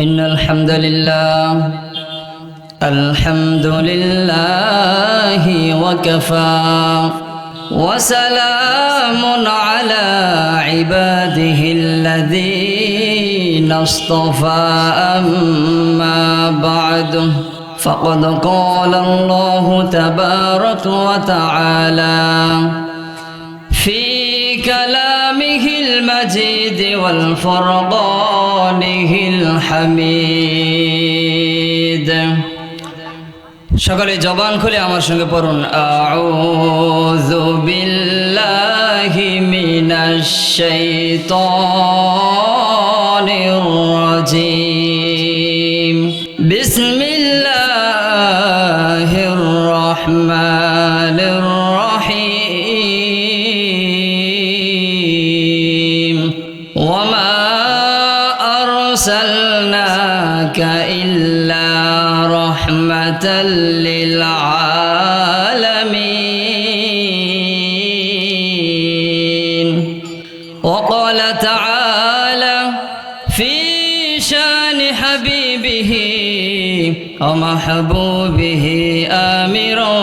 إن الحمد لله الحمد لله وكفى وسلام على عباده الذين اصطفى. أما بعد فقد قال الله تبارك وتعالى في كلامه المجيد والفرقانه হামিদ সকালে জবান খুলে আমার সঙ্গে পড়ুন। আউযু বিল্লাহি মিনাশ শাইতানির রাজিম। বিসমিল্লাহির রহমান وقال تعالى في شان حبيبه ومحبوبه آمرا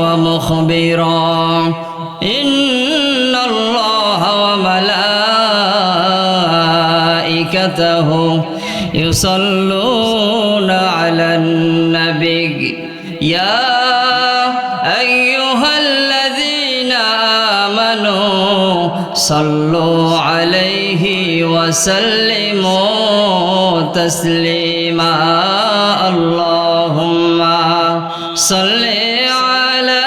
ومخبرا إن الله وملائكته يصلون على النبي يا صلوا عليه وسلموا تسليما. اللهم صل على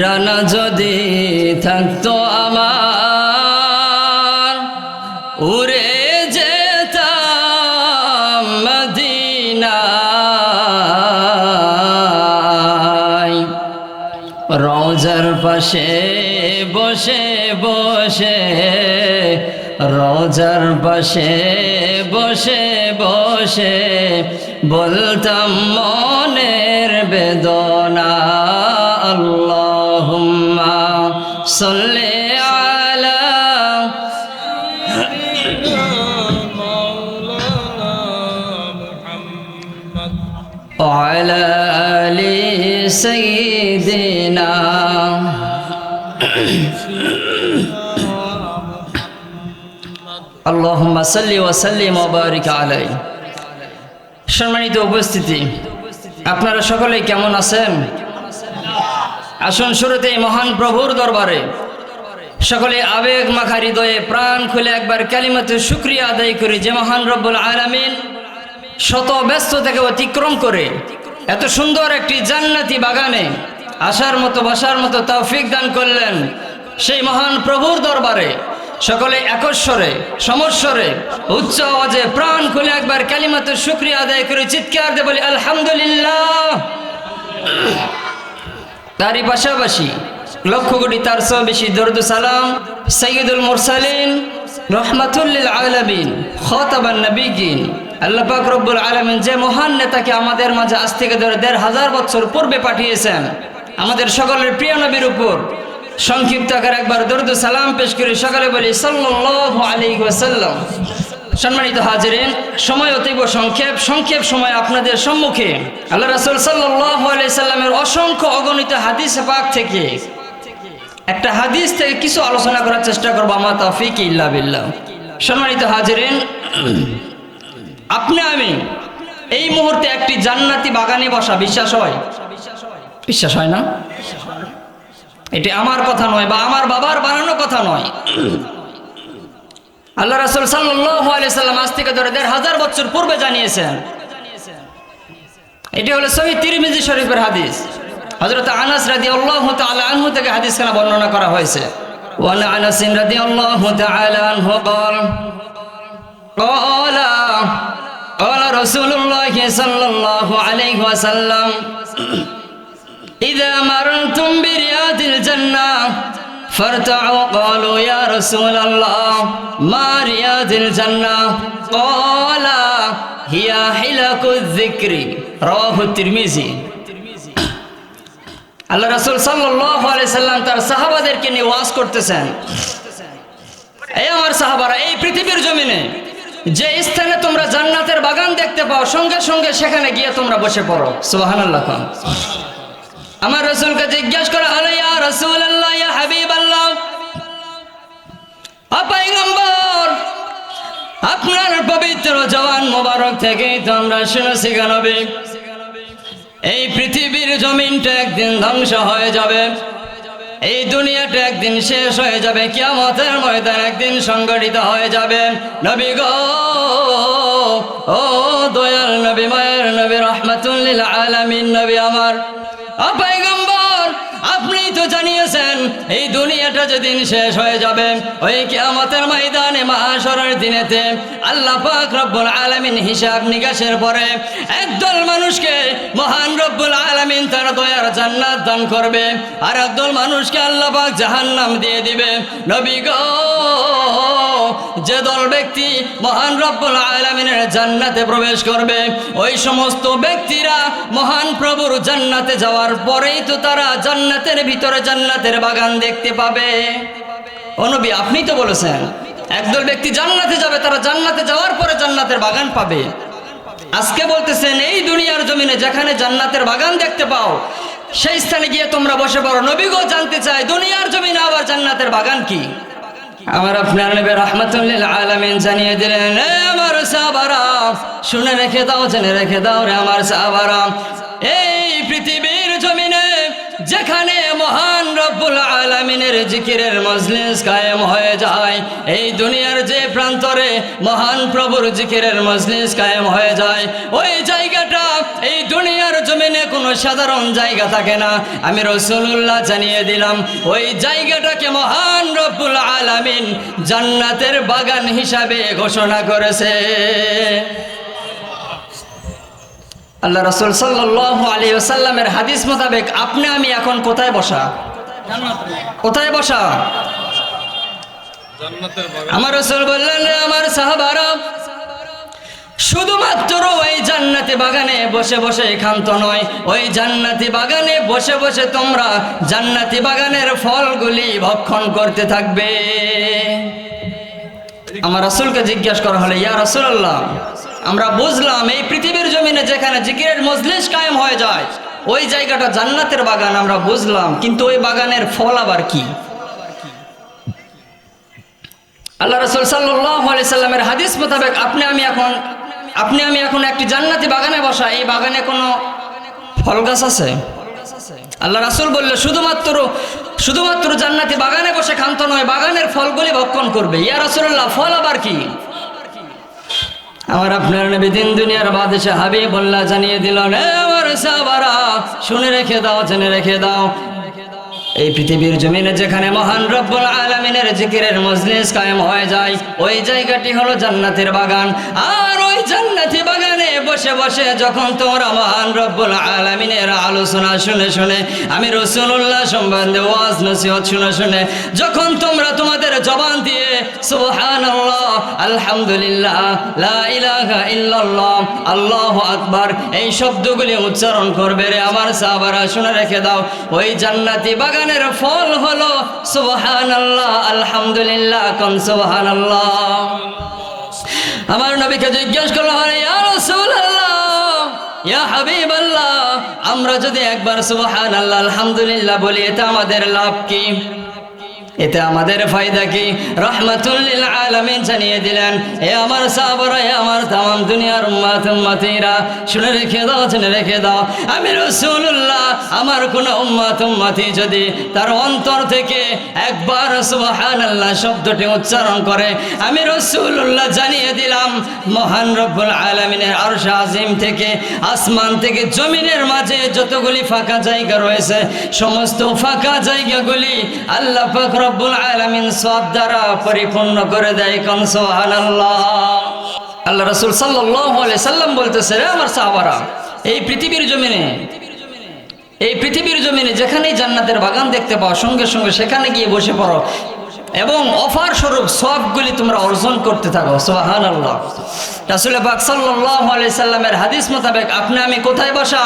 ডানা যদি থাকতো আমার, উড়ে যেতাম মদিনায়। রোজার পাশে বসে বসে রজার পাশে বসে বসে বলতাম মনের বেদনা আল্লাহুম্মা সাল্লি আলা مولانا محمد وعلى آل سيدنا اللهم صل وسلم وبارك عليه সম্মানিত উপস্থিতি আপনারা সকলে কেমন আছেন আসুন শুরুতে মহান প্রভুর দরবারে। সকলে আবেগ মাখা হৃদয়ে প্রাণ খুলে একবার কালিমাতে শুক্রিয়া আদায় করি যে মহান রব্বুল আলামিন শত ব্যস্ত থেকে অতিক্রম করে এত সুন্দর একটি জান্নাতি বাগানে আসার মতো, বসার মতো তৌফিক দান করলেন সেই মহান প্রভুর দরবারে। সকলে একস্বরে, সমস্বরে, উচ্চ আওয়াজে প্রাণ খুলে একবার কালিমাতে শুক্রিয়া আদায় করে, চিৎকার দিয়ে বলি, আলহামদুলিল্লাহ। তারই পাশাপাশি লক্ষ কোটি তার চেয়েও বেশি দরুদ সালাম সৈয়দুল মুরসালিন রহমাতুল্লিল আলামিন খতাবান নবীগিন আল্লাহ পাক রব্বুল আলামিন যে মহান নেতাকে আমাদের মাঝে আজ থেকে ধরে দেড় হাজার বছর পূর্বে পাঠিয়েছেন, আমাদের সকলের প্রিয় নবীর উপর সংক্ষিপ্ত আকার একবার দরুদ সালাম পেশ করে সকালে বলি সাল্লাল্লাহু আলাইহি ওয়াসাল্লাম। সম্মানিত হাজিরেন, সময় অতীব সংক্ষেপ সংক্ষেপ সময় আপনাদের সম্মুখে। আল্লাহ রাসূল সাল্লামের অসংখ্য অগণিত হাদিস পাক থেকে একটা হাদিস থেকে কিছু আলোচনা করার চেষ্টা করব আমার তফিক ইল্লা বিল্লাহ। সম্মানিত হাজিরেন, আপনি, আমি এই মুহূর্তে একটি জান্নাতি বাগানে বসা, বিশ্বাস হয়? বিশ্বাস হয় না? এটি আমার কথা নয় বা আমার বাবার বানানো কথা নয়। আল্লাহ রাসুল সাল্লাম আজ থেকে ধরে দেড় হাজার বছর পূর্বে জানিয়েছেন এটি হলো সহি তিরমিজি শরীফের হাদিস হজরত আনাস রাদি আল্লাহ আনহু থেকে হাদিস খানা বর্ণনা করা হয়েছে وعن انس رضي الله تعالى عنه قال قال قال رسول الله صلى الله عليه وسلم إذا مررتم برياض الجنة فارتعوا قالوا يا رسول الله ما رياض الجنة قال هي حلق الذكر رواه الترمذي আল্লাহ রাসূল সাল্লাল্লাহু আলাইহি সাল্লাম তার সাহাবাদেরকে নিয়ে ওয়াজ করতেছেন এই আমার সাহাবারা এই পৃথিবীর জমিনে যে স্থানে তোমরা জান্নাতের বাগান দেখতে পাও সঙ্গে সঙ্গে সেখানে গিয়ে তোমরা বসে পড়ো সুবহানাল্লাহ খান আমার রসুলকে জিজ্ঞাসা করা হলো ইয়া রসুল আল্লাহ ইয়া হাবিবাল্লাহ আপাইগম্বর আপনার পবিত্র জওয়ান মোবারক থেকে তো আমরা শুনেছি গানবে এই পৃথিবীর জমিনটা একদিন ধ্বংস হয়ে যাবে। এই দুনিয়াটা একদিন শেষ হয়ে যাবে। কিয়ামতের ময়দান একদিন সংগঠিত হয়ে যাবে। নবী গো, ও দয়াল নবী, মায়ের নবী রহমাতুল্লিল আলামিন, নবী আমার আপনি তো জানিয়েছেন, এই দুনিয়াটা যেদিন শেষ হয়ে যাবে, ওই কিয়ামতের ময়দানে মহাসরের দিনেতে আল্লাহ পাক রব্বুল আলামিন হিসাব নিকাশের পরে একদল মানুষকে মহান রব্বুল আলামিন তার দয়ার জান্নাত দান করবে, আর একদল মানুষকে আল্লাহ পাক জাহান্নাম দিয়ে দিবে। নবী গো! যে দল ব্যক্তি মহান রব্বুল আলামিনের জান্নাতে প্রবেশ করবে, ওই সমস্ত ব্যক্তিরা মহান প্রভুর জান্নাতে যাওয়ার পরেই তো তারা জান্নাতের ভিতরে জান্নাতের বাগান দেখতে পাবে। ও নবী, আপনি তো বলেছেন, একদল ব্যক্তি জান্নাতে যাবে, তারা জান্নাতে যাওয়ার পরে জান্নাতের বাগান পাবে। আজকে বলতেছেন, এই দুনিয়ার জমিনে যেখানে জান্নাতের বাগান দেখতে পাও, সেই স্থানে গিয়ে তোমরা বসে পড়ো। নবীগো জানতে চায় দুনিয়ার জমিনে আবার জান্নাতের বাগান কি? আমার আপনার নবী রহমতুল্লিল আলামিন জানিয়ে দিলেন আমার সাহাবারা, শুনে রেখে দাও, জেনে রেখে দাও রে আমার সাহাবারা। এই পৃথিবীর জমিনে যেখানে মহান রব্বুল আলামিনের জিকিরের মজলিস কায়েম হয়ে যায়, এই দুনিয়ার যে প্রান্তরে মহান প্রভুর জিকিরের মজলিস কায়েম হয়ে যায়, ওই জায়গাটা জমিনে কোনো সাধারণ জায়গা থাকে না। আমি রসুল্লাহ জানিয়ে দিলাম ওই জায়গাটাকে মহান রব্বুল আলামিন জান্নাতের বাগান হিসাবে ঘোষণা করেছে। আল্লাহ রসুল সাল্লাহ আলী সাল্লামের হাদিস মোতাবেক আপনি আমি এখন কোথায় বসা? কোথায় বসা? আমার রসুল বললেন আমার সাহাবারা শুধুমাত্র ওই জান্নাতি বাগানে বসে বসে একান্ত নয়। ওই জান্নাতি বাগানে বসে বসে তোমরা জান্নাতি বাগানের ফলগুলি ভক্ষণ করতে থাকবে। আমার রাসূলকে জিজ্ঞাসা করা হলো, ইয়া রাসূলুল্লাহ, আমরা বুঝলাম এই পৃথিবীর জমিনে যেখানে জিকিরের মজলিস কায়েম হয়ে যায়, ওই জায়গাটা জান্নাতের বাগান, আমরা বুঝলাম, কিন্তু ওই বাগানের ফল আবার কি? আল্লাহ রসুল সাল্লাহ সাল্লামের হাদিস মোতাবেক আপনি, আমি এখন আপনি, আমি এখন একটি জান্নাতি বাগানে বসা, এই বাগানে কোনো ফল গাছ আছে? আল্লাহ রাসুল বললে, শুধুমাত্র শুধুমাত্র জান্নাতি বাগানে বসে খান্ত নয়, বাগানের ফলগুলি ভক্ষণ করবে। ইয়া রাসুল্লাহ ফল আবার কি? আমার আপনার নবী দিন দুনিয়ার বাদশাহ হাবিবুল্লাহ জানিয়ে দিল "এ আমার সাহাবারা, শুনে রেখে দাও, জেনে রেখে দাও এই পৃথিবীর জমিনে যেখানে মহান রব্বুল আলমিনের জিকিরের মজলিস কায়েম হয়ে যায়, ওই জায়গাটি হলো জান্নাতের বাগান। আর ওই জান্নাতি বসে বসে যখন তোমরা মহান রব্বুল আলমিনের আলোচনা শুনে শুনে আমি রসুল্লাহ সম্বন্ধে ওয়াজ নসিহত শুনে শুনে যখন তোমরা তোমাদের জবান দিয়ে সুবহান আলহামদুলিল্লাহ আল্লাহু আকবার এই শব্দগুলি উচ্চারণ করবে রে আমার সাহাবারা শুনে রেখে দাও। ওই জান্নাতি বাগানের ফল হলো সুবহানাল্লাহ, আলহামদুলিল্লাহ কোন সুবহানাল্লাহ। আমার নবীকে জিজ্ঞেস করল হাবিবাল্লাহ আমরা যদি একবার সুবহানাল্লাহ আলহামদুলিল্লাহ বলি এটা আমাদের লাভ কি? এতে আমাদের ফায়দা কি? রহমাতুল্লিল আলামিন জানিয়ে দিলেন, এ আমার সাহাবারা, এ আমার তাম, দুনিয়ার উম্মাত, উম্মাতিরা, শুনে রেখে দাও শুনে রেখে দাও। আমি রসুল্লাহ আমার কোন উম্মাত যদি তার অন্তর থেকে একবার সুবহানাল্লাহ শব্দটি উচ্চারণ করে, আমি রসুল্লাহ জানিয়ে দিলাম, মহান রব্বুল আলমিনের আরশ আজিম থেকে, আসমান থেকে জমিনের মাঝে যতগুলি ফাঁকা জায়গা রয়েছে, সমস্ত ফাঁকা জায়গাগুলি আল্লাহ পাক রব্বুল আলামিন সব দ্বারা পরিপূর্ণ করে দেয় কোন সুবহানাল্লাহ। আল্লাহ রাসূল আলাইহি সাল্লাম বলতেছে, রে আমার সাহাবারা, এই পৃথিবীর জমিনে, এই পৃথিবীর জমিনে যেখানেই জান্নাতের বাগান দেখতে পাও, সঙ্গে সঙ্গে সেখানে গিয়ে বসে পড়ো এবং অফার স্বরূপ সবগুলি তোমরা অর্জন করতে থাকো সোহান আল্লাহ রাসুল সাল্লাহ সাল্লামের হাদিস মোতাবেক, আপনি, আমি কোথায় বসা?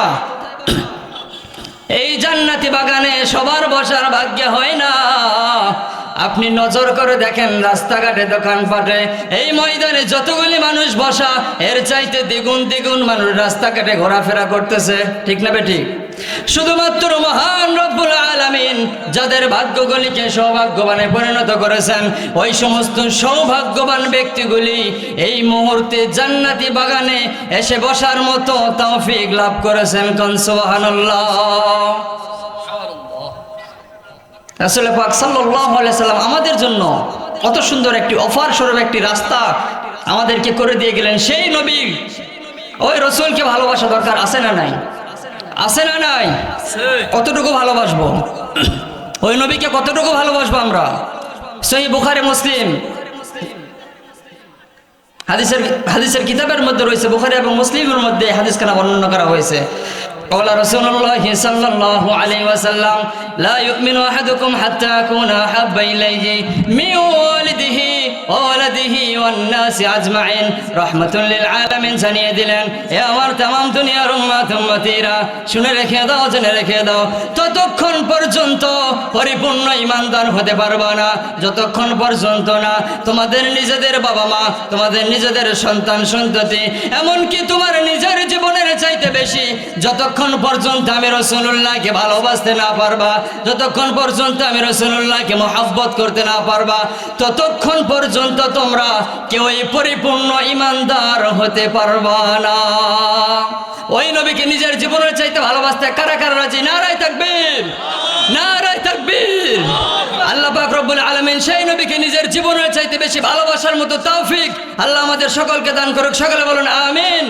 এই জান্নাতি বাগানে সবার বসার ভাগ্য হয় না। আপনি নজর করে দেখেন রাস্তাঘাটে, দোকানপাটে। এই ময়দানে যতগুলি মানুষ বসা, এর চাইতে দ্বিগুণ দ্বিগুণ মানুষ রাস্তাঘাটে ঘোরাফেরা করতেছে। ঠিক না ঠিক শুধুমাত্র মহান রব্বুল আলামিন যাদের ভাগ্যগুলিকে সৌভাগ্যবানে পরিণত করেছেন, ওই সমস্ত সৌভাগ্যবান ব্যক্তিগুলি এই মুহূর্তে জান্নাতি বাগানে এসে বসার মতো তৌফিক লাভ করেছেন কনসোহানুল্লাহ আসলে পাক সাল্লাম আমাদের জন্য কত সুন্দর একটি অফার স্বরূপ একটি রাস্তা আমাদেরকে করে দিয়ে গেলেন। সেই নবী, ওই রসুলকে ভালোবাসা দরকার আছে না নাই? আছে না নাই? কতটুকু ভালোবাসবো? ওই নবীকে কতটুকু ভালোবাসবো আমরা? সেই বুখারে, মুসলিম। হাদিসের হাদিসের কিতাবের মধ্যে রয়েছে বুখারি এবং মুসলিমের মধ্যে হাদিস খানা বর্ণনা করা হয়েছে। قال رسول الله صلى الله عليه وسلم لا يؤمن أحدكم حتى أكون أحب إليه من والده وولده والناس أجمعين رحمة للعالمين জানিয়ে দিলেন এ আমার তাম দুনিয়ার উম্মাত উম্মতিরা শুনে রেখে দাও জেনে রেখে দাও ততক্ষণ পর্যন্ত পরিপূর্ণ ইমানদার হতে পারবা না যতক্ষণ পর্যন্ত না তোমাদের নিজেদের বাবা মা তোমাদের নিজেদের সন্তান সন্ততি এমনকি তোমার নিজের জীবনের চাইতে বেশি যতক্ষণ পর্যন্ত আমি রসুল্লাহকে ভালোবাসতে না পারবা যতক্ষণ পর্যন্ত আমি রসুল্লাহকে মহাব্বত করতে না পারবা ততক্ষণ পর্যন্ত তোমরা কেউই পরিপূর্ণ ইমানদার হতে পারবা না। ওই নবীকে নিজের জীবনের চাইতে ভালোবাসতে কারা কারা রাজি? নারায় থাকবেন নারায় থাকবেন আল্লাহ পাক রব্বুল আলামিন সেই নবীকে নিজের জীবনের চাইতে বেশি ভালোবাসার মতো তৌফিক আল্লাহ আমাদের সকলকে দান করুক। সকলে বলুন, আমিন।